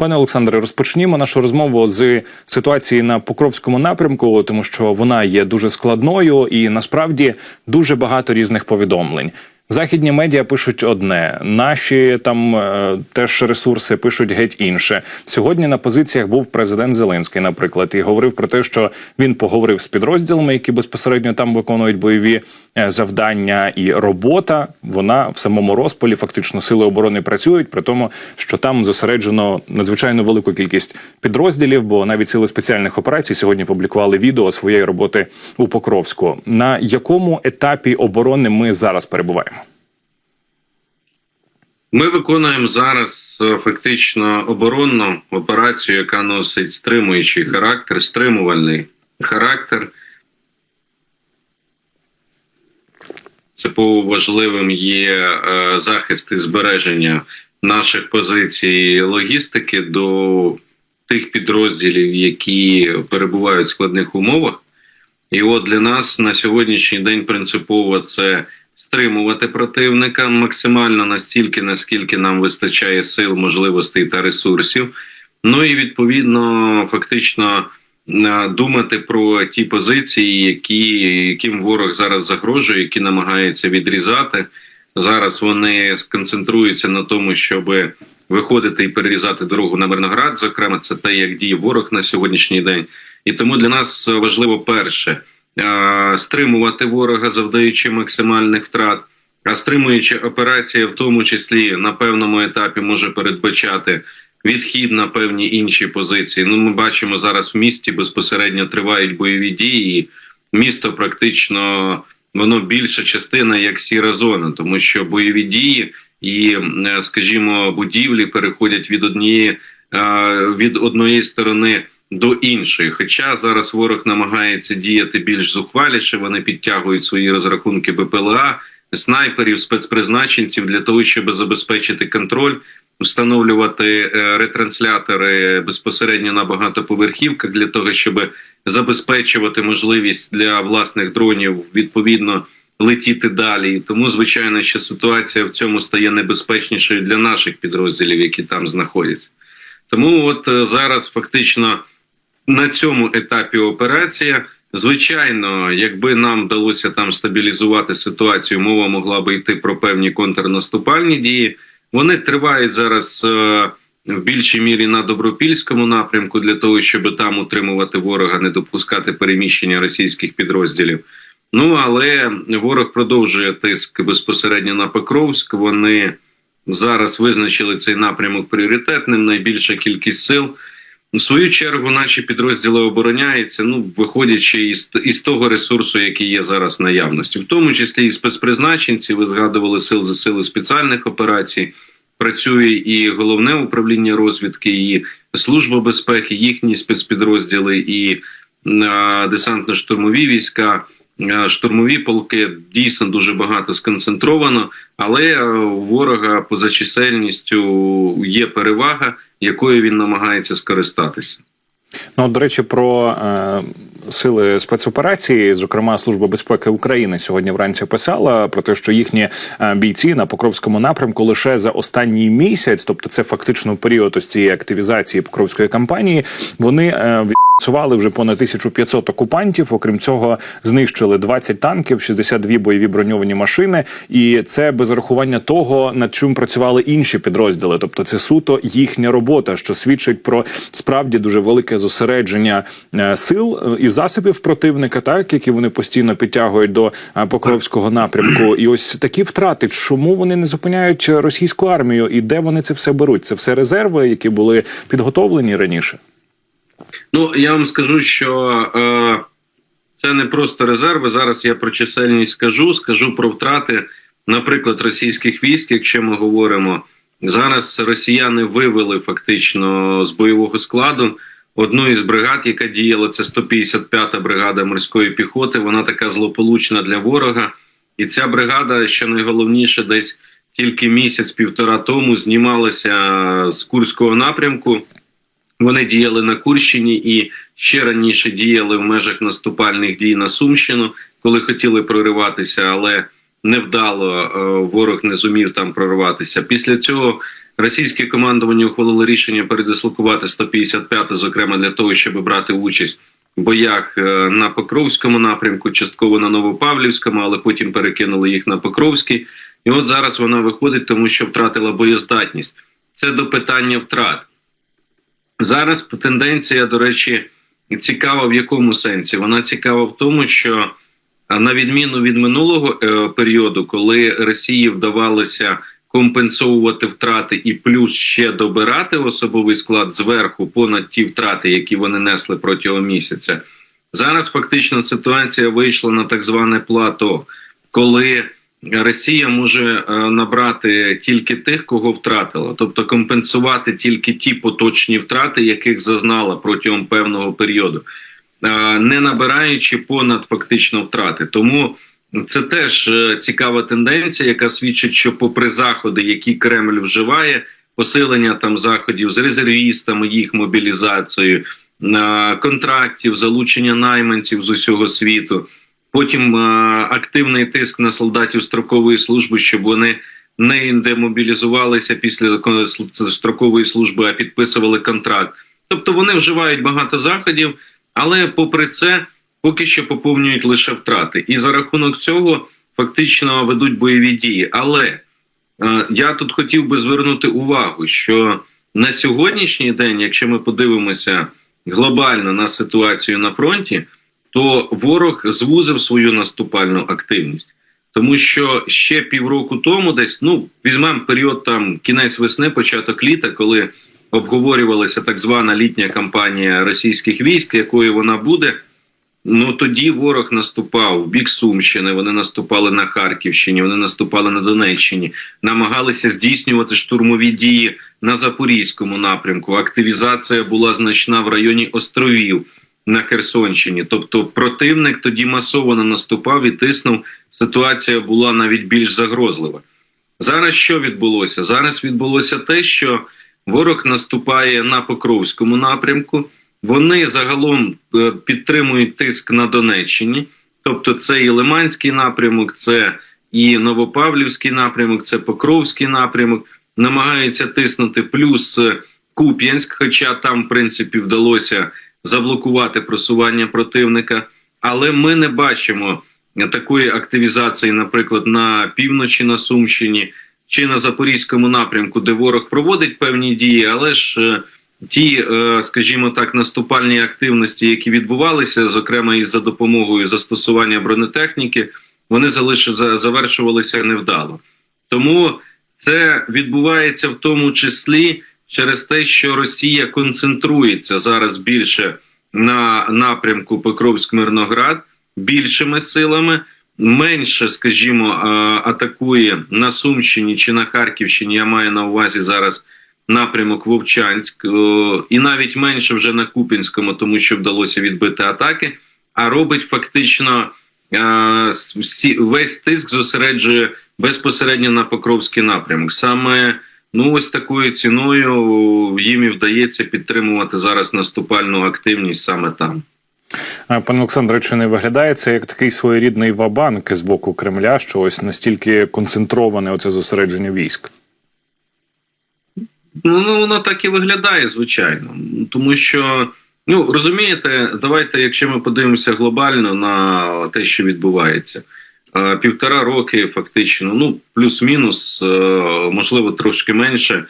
Пане Олександре, розпочнімо нашу розмову з ситуації на Покровському напрямку, тому що вона є дуже складною і насправді дуже багато різних повідомлень. Західні медіа пишуть одне, наші там е, теж ресурси пишуть геть інше. Сьогодні на позиціях був президент Зеленський, наприклад, і говорив про те, що він поговорив з підрозділами, які безпосередньо там виконують бойові е, завдання, і робота вона в самому розпалі, фактично сили оборони працюють, при тому, що там зосереджено надзвичайно велику кількість підрозділів, бо навіть сили спеціальних операцій сьогодні публікували відео своєї роботи у Покровську. На якому етапі оборони ми зараз перебуваємо? Ми виконуємо зараз е, фактично оборонну операцію, яка носить стримуючий характер, стримувальний характер. Це важливим є е, захист і збереження наших позицій логістики до тих підрозділів, які перебувають в складних умовах. І от для нас на сьогоднішній день принципово це стримувати противника максимально настільки, наскільки нам вистачає сил, можливостей та ресурсів. Ну і відповідно, фактично е, думати про ті позиції, які яким ворог зараз загрожує, які намагається відрізати. Зараз вони сконцентруються на тому, щоб виходити і перерізати дорогу на Мирноград. Зокрема, це те, як діє ворог на сьогоднішній день, і тому для нас важливо перше стримувати ворога, завдаючи максимальних втрат. А стримуюча операція, в тому числі на певному етапі, може передбачати відхід на певні інші позиції. Ну, ми бачимо зараз в місті безпосередньо тривають бойові дії. Місто практично воно більша частина як сіра зона, тому що бойові дії і, е, скажімо, будівлі переходять від однієї е, від одної сторони до іншої. Хоча зараз ворог намагається діяти більш зухваліше, вони підтягують свої розрахунки БПЛА, снайперів, спецпризначенців для того, щоб забезпечити контроль. Встановлювати е, ретранслятори безпосередньо на багатоповерхівках для того, щоб забезпечувати можливість для власних дронів відповідно летіти далі. Тому звичайно, що ситуація в цьому стає небезпечнішою для наших підрозділів, які там знаходяться. Тому, от е, зараз фактично на цьому етапі операція. Звичайно, якби нам вдалося там стабілізувати ситуацію, мова могла би йти про певні контрнаступальні дії. Вони тривають зараз е, в більшій мірі на добропільському напрямку для того, щоб там утримувати ворога, не допускати переміщення російських підрозділів. Ну але ворог продовжує тиск безпосередньо на Покровськ. Вони зараз визначили цей напрямок пріоритетним. Найбільша кількість сил. У свою чергу наші підрозділи обороняються, ну виходячи із із того ресурсу, який є зараз в наявності, в тому числі і спецпризначенці. Ви згадували сил за сили спеціальних операцій. Працює і головне управління розвідки, і служба безпеки, їхні спецпідрозділи, і десантно-штурмові війська, штурмові полки дійсно дуже багато сконцентровано, але у ворога поза чисельністю є перевага якою він намагається скористатися. Ну, до речі, про е, сили спецоперації, зокрема Служба безпеки України, сьогодні вранці писала про те, що їхні е, бійці на Покровському напрямку лише за останній місяць, тобто це фактично період ось цієї активізації Покровської кампанії, вони е, Працювали вже понад 1500 окупантів. Окрім цього, знищили 20 танків, 62 бойові броньовані машини, і це без рахування того, над чим працювали інші підрозділи. Тобто, це суто їхня робота, що свідчить про справді дуже велике зосередження е, сил е, і засобів противника, так які вони постійно підтягують до е, покровського напрямку. І ось такі втрати, чому вони не зупиняють російську армію, і де вони це все беруть? Це все резерви, які були підготовлені раніше. Ну я вам скажу, що е, це не просто резерви. Зараз я про чисельність скажу. Скажу про втрати, наприклад, російських військ. Якщо ми говоримо зараз, росіяни вивели фактично з бойового складу одну із бригад, яка діяла це 155-та бригада морської піхоти. Вона така злополучна для ворога, і ця бригада, що найголовніше, десь тільки місяць-півтора тому знімалася з Курського напрямку. Вони діяли на Курщині і ще раніше діяли в межах наступальних дій на Сумщину, коли хотіли прориватися, але невдало е, ворог не зумів там прорватися. Після цього Російське командування ухвалило рішення передислокувати 155, зокрема для того, щоб брати участь в боях е, на Покровському напрямку, частково на Новопавлівському, але потім перекинули їх на Покровський. І от зараз вона виходить, тому що втратила боєздатність. Це до питання втрат. Зараз тенденція, до речі, цікава в якому сенсі? Вона цікава в тому, що на відміну від минулого е, періоду, коли Росії вдавалося компенсовувати втрати і плюс ще добирати особовий склад зверху понад ті втрати, які вони несли протягом місяця. Зараз фактично ситуація вийшла на так зване плато, коли Росія може е, набрати тільки тих, кого втратила, тобто компенсувати тільки ті поточні втрати, яких зазнала протягом певного періоду, е, не набираючи понад фактично втрати. Тому це теж е, цікава тенденція, яка свідчить, що, попри заходи, які Кремль вживає, посилення там заходів з резервістами, їх мобілізацією, е, контрактів, залучення найманців з усього світу. Потім е, активний тиск на солдатів строкової служби, щоб вони не демобілізувалися після строкової служби, а підписували контракт. Тобто вони вживають багато заходів, але попри це поки що поповнюють лише втрати. І за рахунок цього фактично ведуть бойові дії. Але е, я тут хотів би звернути увагу, що на сьогоднішній день, якщо ми подивимося глобально на ситуацію на фронті, то ворог звузив свою наступальну активність. Тому що ще півроку тому, десь ну візьмемо період там кінець весни, початок літа, коли обговорювалася так звана літня кампанія російських військ, якою вона буде. Ну тоді ворог наступав в бік Сумщини. Вони наступали на Харківщині, вони наступали на Донеччині, намагалися здійснювати штурмові дії на Запорізькому напрямку. Активізація була значна в районі островів на Херсонщині. Тобто, противник тоді масово наступав і тиснув. Ситуація була навіть більш загрозлива. Зараз що відбулося? Зараз відбулося те, що ворог наступає на Покровському напрямку. Вони загалом е, підтримують тиск на Донеччині, тобто це і Лиманський напрямок, це і Новопавлівський напрямок, це Покровський напрямок. Намагаються тиснути плюс е, Куп'янськ, хоча там, в принципі, вдалося заблокувати просування противника. Але ми не бачимо такої активізації, наприклад, на півночі на Сумщині чи на Запорізькому напрямку, де ворог проводить певні дії, але ж. Ті, е, скажімо так, наступальні активності, які відбувалися, зокрема із за допомогою застосування бронетехніки, вони завершувалися невдало. Тому це відбувається в тому числі через те, що Росія концентрується зараз більше на напрямку Покровськ-Мирноград більшими силами. Менше, скажімо, е, атакує на Сумщині чи на Харківщині. Я маю на увазі зараз напрямок Вовчанськ, і навіть менше вже на Купінському, тому що вдалося відбити атаки. А робить фактично е, весь тиск зосереджує безпосередньо на Покровський напрямок. Саме ну ось такою ціною їм і вдається підтримувати зараз наступальну активність саме там. Е, Пане Олександре, чи не виглядає це як такий своєрідний вабанк з боку Кремля, що ось настільки концентроване оце зосередження військ? Ну, ну воно так і виглядає, звичайно. Тому що, ну розумієте, давайте, якщо ми подивимося глобально на те, що відбувається, Е, півтора роки фактично, ну плюс-мінус, е, можливо, трошки менше.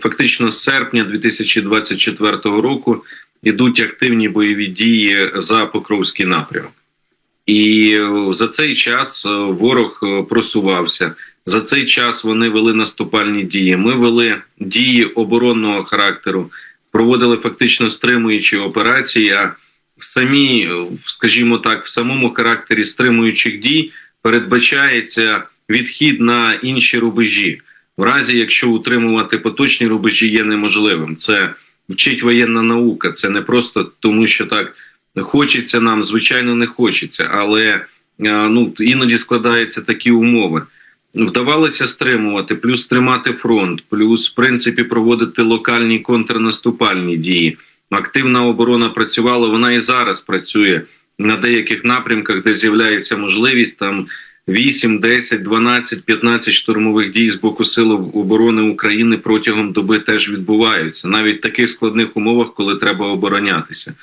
Фактично, з серпня 2024 року ідуть активні бойові дії за Покровський напрямок. І е, за цей час ворог просувався. За цей час вони вели наступальні дії. Ми вели дії оборонного характеру, проводили фактично стримуючі операції. А в самій, е, скажімо так, в самому характері стримуючих дій передбачається відхід на інші рубежі, в разі якщо утримувати поточні рубежі є неможливим. Це вчить воєнна наука. Це не просто тому, що так хочеться нам, звичайно, не хочеться, але е, ну іноді складаються такі умови. Вдавалося стримувати, плюс тримати фронт, плюс в принципі проводити локальні контрнаступальні дії. Активна оборона працювала. Вона і зараз працює на деяких напрямках, де з'являється можливість там 8, 10, 12, 15 штурмових дій з боку Сил оборони України протягом доби теж відбуваються, навіть в таких складних умовах, коли треба оборонятися.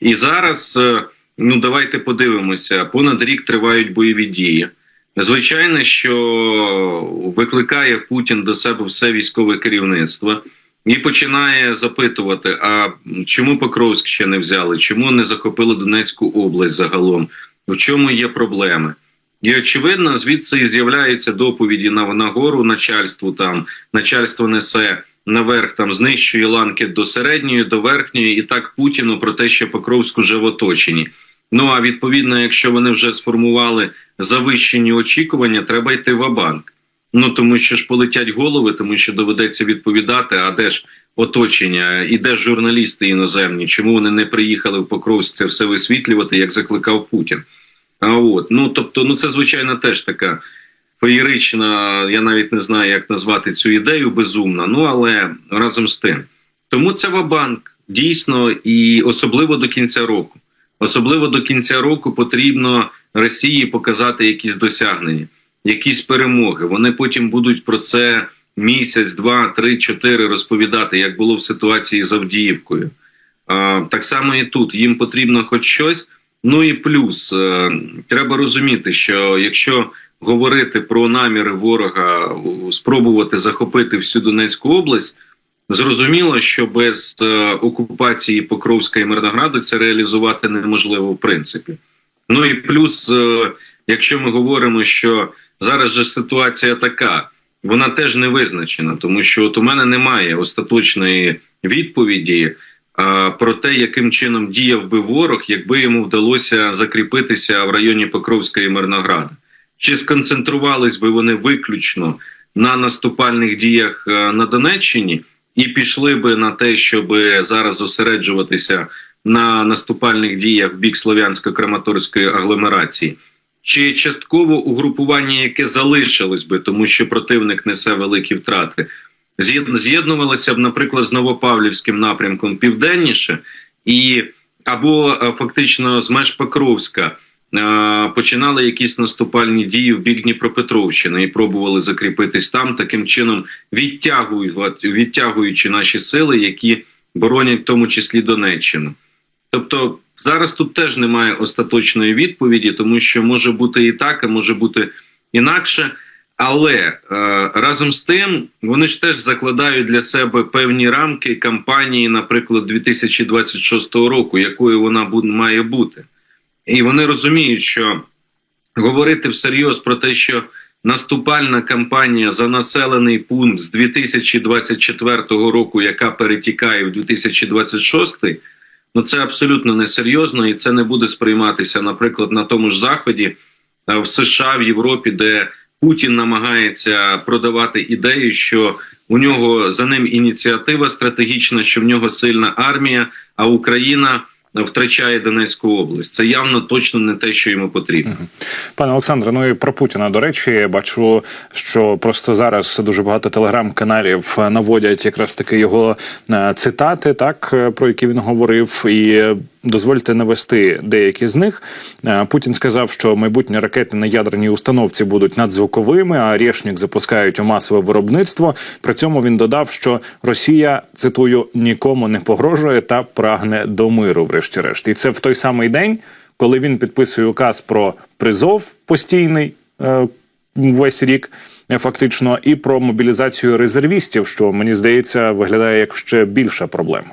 І зараз, е, ну давайте подивимося, понад рік тривають бойові дії. Звичайно, що викликає Путін до себе все військове керівництво і починає запитувати: а чому Покровськ ще не взяли? Чому не захопили Донецьку область загалом? В чому є проблеми? І очевидно, звідси і з'являються доповіді на нагору начальству. Там начальство несе наверх, там знищує ланки до середньої, до верхньої, і так Путіну про те, що Покровськ уже в оточенні. Ну а відповідно, якщо вони вже сформували завищені очікування, треба йти в банк Ну тому що ж полетять голови, тому що доведеться відповідати. А де ж оточення, і де ж журналісти іноземні? Чому вони не приїхали в Покровськ це все висвітлювати, як закликав Путін? А от ну тобто, ну це звичайно теж така феєрична. Я навіть не знаю, як назвати цю ідею безумна. Ну але разом з тим, тому це вабанк дійсно і особливо до кінця року. Особливо до кінця року потрібно Росії показати якісь досягнення, якісь перемоги. Вони потім будуть про це місяць, два, три, чотири розповідати, як було в ситуації з Авдіївкою. Так само і тут їм потрібно хоч щось. Ну і плюс е, треба розуміти, що якщо говорити про наміри ворога спробувати захопити всю Донецьку область, зрозуміло, що без е, окупації Покровська і Мирнограду це реалізувати неможливо в принципі. Ну і плюс, е, якщо ми говоримо, що зараз же ситуація така, вона теж не визначена, тому що от у мене немає остаточної відповіді а, про те, яким чином діяв би ворог, якби йому вдалося закріпитися в районі Покровська і Мирнограда. Чи сконцентрувались би вони виключно на наступальних діях е, на Донеччині і пішли би на те, щоб зараз зосереджуватися на наступальних діях в бік Слов'янсько-Краматорської агломерації? Чи частково угрупування, яке залишилось би, тому що противник несе великі втрати, з'єд- з'єднувалося б, наприклад, з Новопавлівським напрямком південніше, і або е, фактично з меж Покровська починали якісь наступальні дії в бік Дніпропетровщини і пробували закріпитись там, таким чином відтягуючи наші сили, які боронять в тому числі Донеччину. Тобто зараз тут теж немає остаточної відповіді, тому що може бути і так, а може бути інакше. Але е, разом з тим вони ж теж закладають для себе певні рамки кампанії, наприклад, 2026 року, якою вона має бути. І вони розуміють, що говорити всерйоз про те, що наступальна кампанія за населений пункт з 2024 року, яка перетікає в 2026, ну це абсолютно несерйозно, і це не буде сприйматися, наприклад, на тому ж заході е, в США, в Європі, де Путін намагається продавати ідею, що у нього за ним ініціатива стратегічна, що в нього сильна армія, а Україна втрачає Донецьку область. Це явно точно не те, що йому потрібно. Пане Олександре, ну і про Путіна до речі, я бачу, що просто зараз дуже багато телеграм-каналів наводять якраз таки його е, цитати, так е, про які він говорив, і дозвольте навести деякі з них. Е, Путін сказав, що майбутні ракети на ядерній установці будуть надзвуковими, а Рєшнік запускають у масове виробництво. При цьому він додав, що Росія цитую нікому не погрожує та прагне до миру, врешті-решт. І це в той самий день коли він підписує указ про призов постійний е, весь рік, е, фактично, і про мобілізацію резервістів, що мені здається виглядає як ще більша проблема.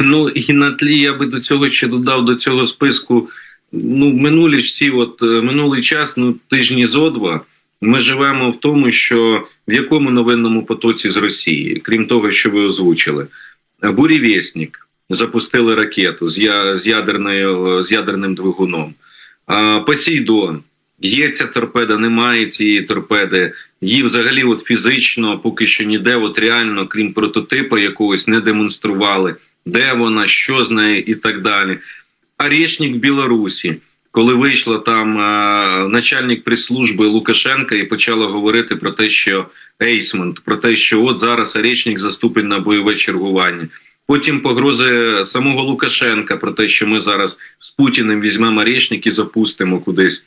Ну і на тлі я би до цього ще додав до цього списку. Ну, минулі ці, от е, минулий час, ну тижні зо два. Ми живемо в тому, що в якому новинному потоці з Росії, крім того, що ви озвучили, Бурєвєснік запустили ракету з, я, з, ядерною, з ядерним двигуном. А, Посейдон. Є ця торпеда, немає цієї торпеди. Її взагалі от фізично поки що ніде, от реально, крім прототипу якогось, не демонстрували, де вона, що з нею і так далі. Арішнік в Білорусі, коли вийшла там а, начальник прес-служби Лукашенка і почала говорити про те, що Ейсмент, про те, що от зараз Арішнік заступить на бойове чергування. Потім погрози самого Лукашенка про те, що ми зараз з Путіним візьмемо Арішнік і запустимо кудись.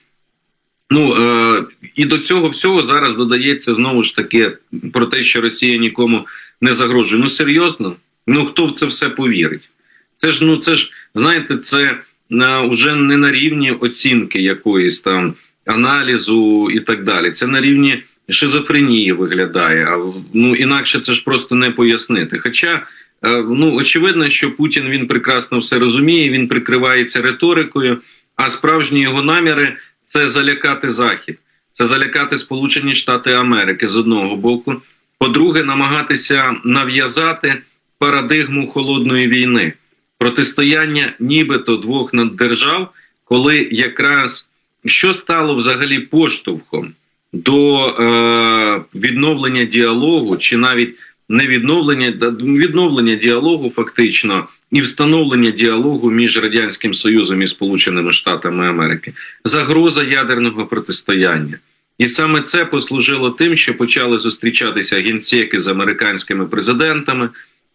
Ну е, і до цього всього зараз додається знову ж таки про те, що Росія нікому не загрожує. Ну серйозно, ну хто в це все повірить? Це ж ну це ж знаєте, це на уже не на рівні оцінки якоїсь там аналізу і так далі. Це на рівні шизофренії виглядає. А ну інакше це ж просто не пояснити. Хоча е, ну очевидно, що Путін він прекрасно все розуміє, він прикривається риторикою, а справжні його наміри це залякати Захід, це залякати Сполучені Штати Америки з одного боку. По-друге, намагатися нав'язати парадигму холодної війни, протистояння нібито двох наддержав, коли якраз що стало взагалі поштовхом до е, відновлення діалогу, чи навіть не відновлення відновлення діалогу, фактично, і встановлення діалогу між радянським союзом і Сполученими Штатами Америки, загроза ядерного протистояння. І саме це послужило тим, що почали зустрічатися генсеки з американськими президентами.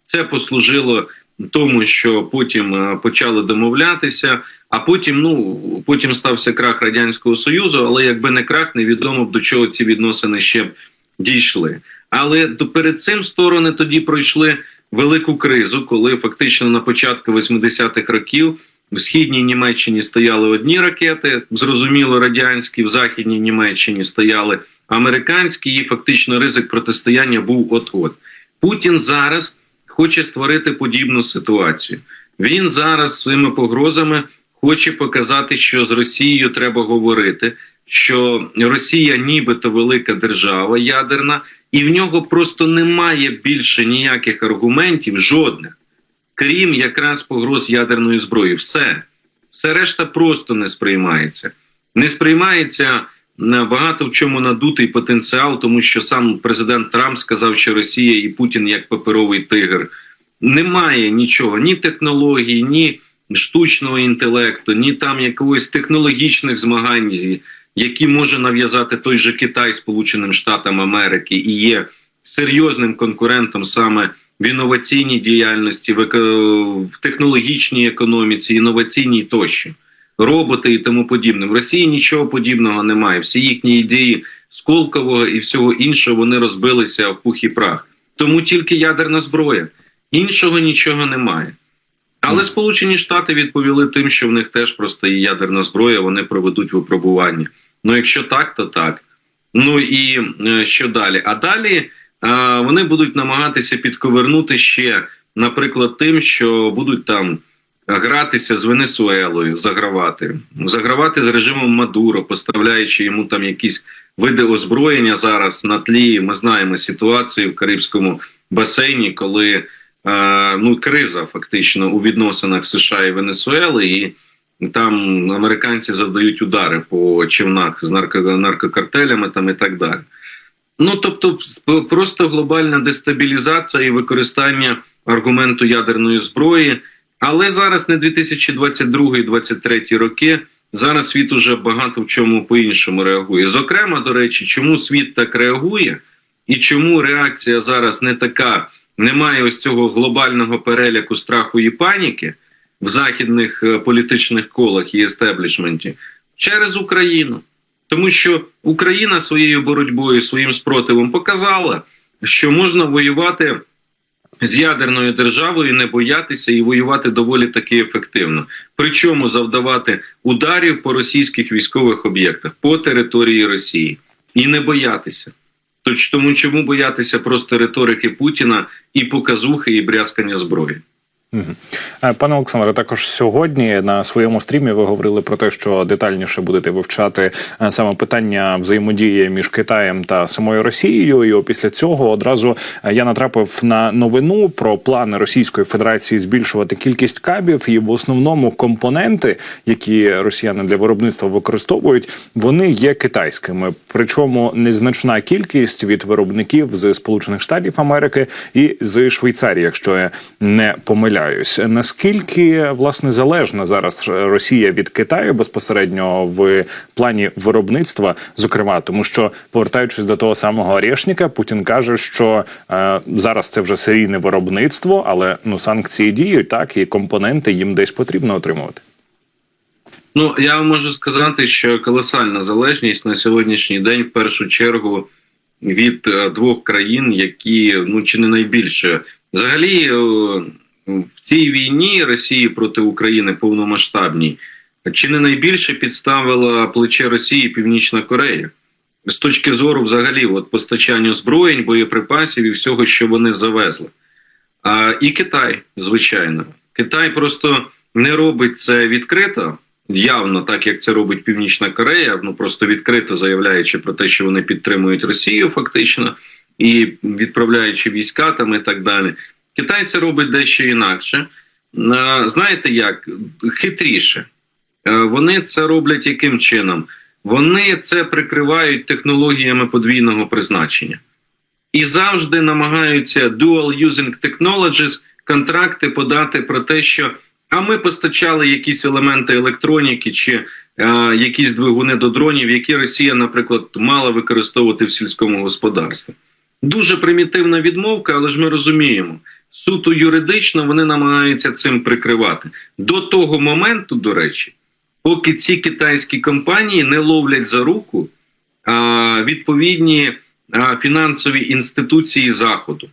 Це послужило тому, що потім е, почали домовлятися. А потім, ну потім стався крах радянського союзу, але якби не крах, невідомо б до чого ці відносини ще б дійшли. Але перед цим сторони тоді пройшли велику кризу, коли фактично на початку 80-х років в східній Німеччині стояли одні ракети, зрозуміло, радянські, в західній Німеччині стояли американські, і фактично ризик протистояння був от-от. Путін зараз хоче створити подібну ситуацію. Він зараз своїми погрозами хоче показати, що з Росією треба говорити, що Росія, нібито велика держава ядерна, і в нього просто немає більше ніяких аргументів, жодних, крім якраз погроз ядерної зброї. Все, все решта просто не сприймається. Не сприймається багато в чому надутий потенціал, тому що сам президент Трамп сказав, що Росія і Путін як паперовий тигр. Немає нічого, ні технологій, ні штучного інтелекту, ні там якогось технологічних змагань, які може нав'язати той же Китай Сполученим Штатам Америки і є серйозним конкурентом саме в інноваційній діяльності, в технологічній економіці, інноваційній тощо, роботи і тому подібне. В Росії нічого подібного немає. Всі їхні ідеї Сколкового і всього іншого вони розбилися в пух і прах. Тому тільки ядерна зброя. Іншого нічого немає. Але Сполучені Штати відповіли тим, що в них теж просто є ядерна зброя, вони проведуть випробування. Ну, якщо так, то так. Ну і е, що далі? А далі е, вони будуть намагатися підковернути ще, наприклад, тим, що будуть там гратися з Венесуелою, загравати, загравати з режимом Мадуро, поставляючи йому там якісь види озброєння зараз на тлі. Ми знаємо ситуацію в Карибському басейні, коли ну криза фактично у відносинах США і Венесуели, і там американці завдають удари по човнах з нарко наркокартелями там і так далі. Ну тобто, просто глобальна дестабілізація і використання аргументу ядерної зброї. Але зараз не 2022-2023 роки. Зараз світ уже багато в чому по-іншому реагує. Зокрема, до речі, чому світ так реагує, і чому реакція зараз не така немає ось цього глобального переляку страху і паніки в західних е, політичних колах і естеблішменті через Україну. Тому що Україна своєю боротьбою, своїм спротивом показала, що можна воювати з ядерною державою, не боятися і воювати доволі таки ефективно. Причому завдавати ударів по російських військових об'єктах по території Росії і не боятися. Тож тому чому боятися просто риторики Путіна і показухи, і брязкання зброї? Е, пане Олександре, також сьогодні на своєму стрімі ви говорили про те, що детальніше будете вивчати е, саме питання взаємодії між Китаєм та самою Росією. І після цього одразу е, я натрапив на новину про плани Російської Федерації збільшувати кількість кабів, і в основному компоненти, які росіяни для виробництва використовують, вони є китайськими. Причому незначна кількість від виробників з Сполучених Штатів Америки і з Швейцарії, якщо я не помиляю помиляюсь. Наскільки власне залежна зараз Росія від Китаю безпосередньо в плані виробництва, зокрема, тому що повертаючись до того самого Орешника, Путін каже, що е, зараз це вже серійне виробництво, але ну санкції діють так і компоненти їм десь потрібно отримувати. Ну я вам можу сказати, що колосальна залежність на сьогоднішній день, в першу чергу, від е, двох країн, які ну чи не найбільше, взагалі е, в цій війні Росії проти України повномасштабній, чи не найбільше підставила плече Росії Північна Корея з точки зору, взагалі, от постачання озброєнь, боєприпасів і всього, що вони завезли. А, і Китай, звичайно, Китай просто не робить це відкрито. Явно, так як це робить Північна Корея, ну просто відкрито заявляючи про те, що вони підтримують Росію, фактично, і відправляючи війська там і так далі. Китай це робить дещо інакше. Е, Знаєте як? Хитріше. Е, Вони це роблять яким чином? Вони це прикривають технологіями подвійного призначення і завжди намагаються dual using technologies контракти подати про те, що а ми постачали якісь елементи електроніки чи е, якісь двигуни до дронів, які Росія, наприклад, мала використовувати в сільському господарстві. Дуже примітивна відмовка, але ж ми розуміємо, суто юридично вони намагаються цим прикривати до того моменту, до речі, поки ці китайські компанії не ловлять за руку відповідні фінансові інституції заходу,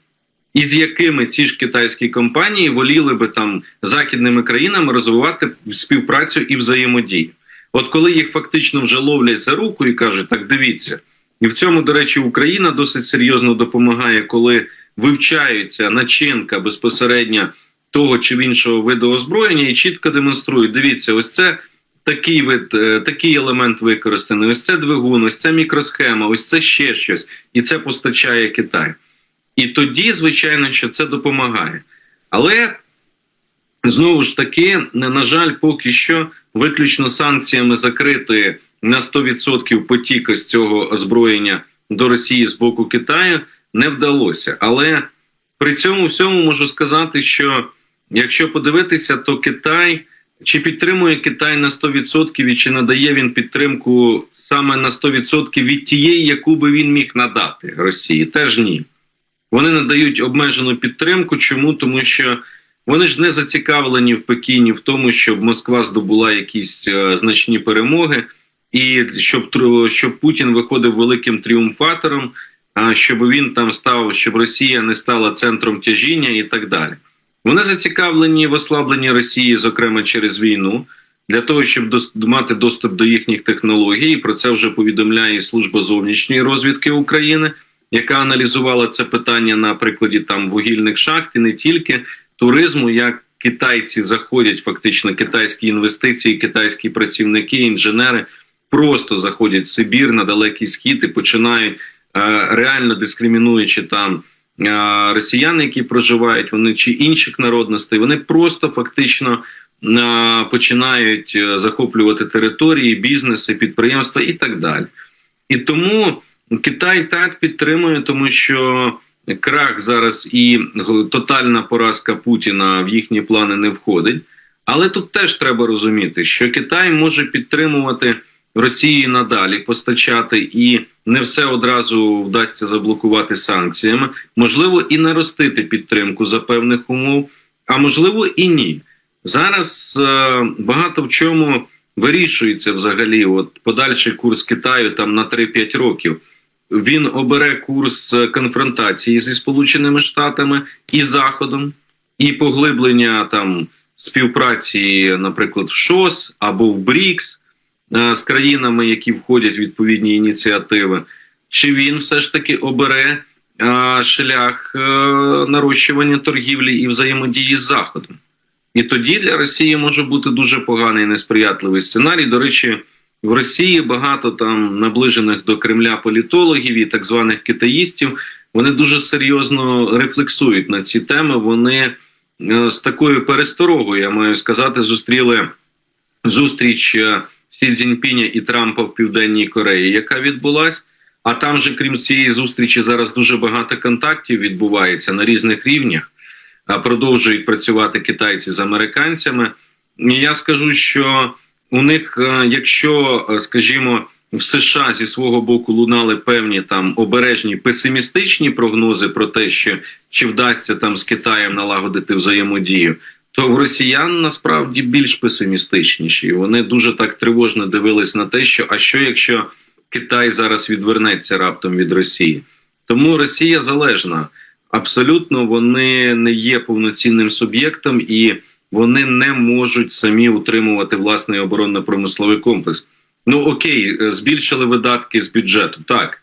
із якими ці ж китайські компанії воліли би там західними країнами розвивати співпрацю і взаємодію. От коли їх фактично вже ловлять за руку і кажуть, так дивіться, і в цьому, до речі, Україна досить серйозно допомагає, коли вивчається начинка безпосередньо того чи іншого виду озброєння, і чітко демонструють: дивіться, ось це такий вид, е, такий елемент використаний, ось це двигун, ось це мікросхема, ось це ще щось, і це постачає Китай. І тоді, звичайно, що це допомагає. Але знову ж таки, на жаль, поки що виключно санкціями закрити на 100% потік з цього озброєння до Росії з боку Китаю не вдалося. Але при цьому всьому можу сказати, що якщо подивитися, то Китай чи підтримує Китай на 100% і чи надає він підтримку саме на 100% від тієї, яку би він міг надати Росії, теж ні. Вони надають обмежену підтримку. Чому? Тому що вони ж не зацікавлені в Пекіні в тому, щоб Москва здобула якісь е, значні перемоги, і щоб щоб Путін виходив великим тріумфатором, щоб він там став, щоб Росія не стала центром тяжіння і так далі. Вони зацікавлені в ослабленні Росії, зокрема через війну, для того, щоб мати доступ до їхніх технологій. І про це вже повідомляє служба зовнішньої розвідки України, яка аналізувала це питання на прикладі там вугільних шахт і не тільки туризму, як китайці заходять, фактично китайські інвестиції, китайські працівники, інженери просто заходять в Сибір на далекий схід і починають реально дискримінуючи там е, росіян, які проживають, вони чи інших народностей, вони просто фактично е, починають е, захоплювати території, бізнеси, підприємства і так далі. І тому Китай так підтримує, тому що крах зараз і тотальна поразка Путіна в їхні плани не входить. Але тут теж треба розуміти, що Китай може підтримувати Росії надалі, постачати, і не все одразу вдасться заблокувати санкціями. Можливо, і наростити підтримку за певних умов, а можливо і ні. Зараз е, багато в чому вирішується взагалі. От подальший курс Китаю там на 3-5 років. Він обере курс е, конфронтації зі Сполученими Штатами і Заходом, і поглиблення там співпраці, наприклад, в ШОС або в БРІКС з країнами, які входять в відповідні ініціативи. Чи він все ж таки обере е, шлях е, нарощування торгівлі і взаємодії з Заходом? І тоді для Росії може бути дуже поганий несприятливий сценарій. До речі, в Росії багато там наближених до Кремля політологів і так званих китаїстів. Вони дуже серйозно рефлексують на ці теми. Вони е, з такою пересторогою, я маю сказати, зустріли зустріч е, Сі Цзіньпіня і Трампа в Південній Кореї, яка відбулась. А там же, крім цієї зустрічі, зараз дуже багато контактів відбувається на різних рівнях. А продовжують працювати китайці з американцями. І я скажу, що у них, е, якщо, е, скажімо, в США зі свого боку лунали певні там обережні песимістичні прогнози про те, що чи вдасться там з Китаєм налагодити взаємодію, то в росіян насправді більш песимістичніші. Вони дуже так тривожно дивились на те, що а що якщо Китай зараз відвернеться раптом від Росії? Тому Росія залежна. Абсолютно вони не є повноцінним суб'єктом і вони не можуть самі утримувати власний оборонно-промисловий комплекс. Ну окей, е, збільшили видатки з бюджету, так.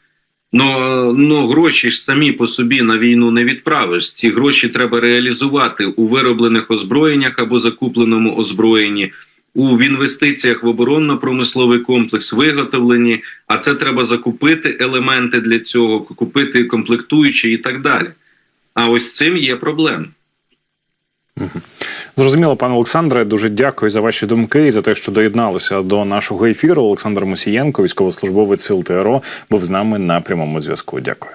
Ну, ну гроші ж самі по собі на війну не відправиш. Ці гроші треба реалізувати у вироблених озброєннях або закупленому озброєнні, у в інвестиціях в оборонно-промисловий комплекс, виготовлені. А це треба закупити елементи для цього, купити комплектуючі і так далі. А ось цим є проблема. Зрозуміло, пане Олександре. Дуже дякую за ваші думки і за те, що доєдналися до нашого ефіру. Олександр Мусієнко, військовослужбовець Сил ТРО, був з нами на прямому зв'язку. Дякую.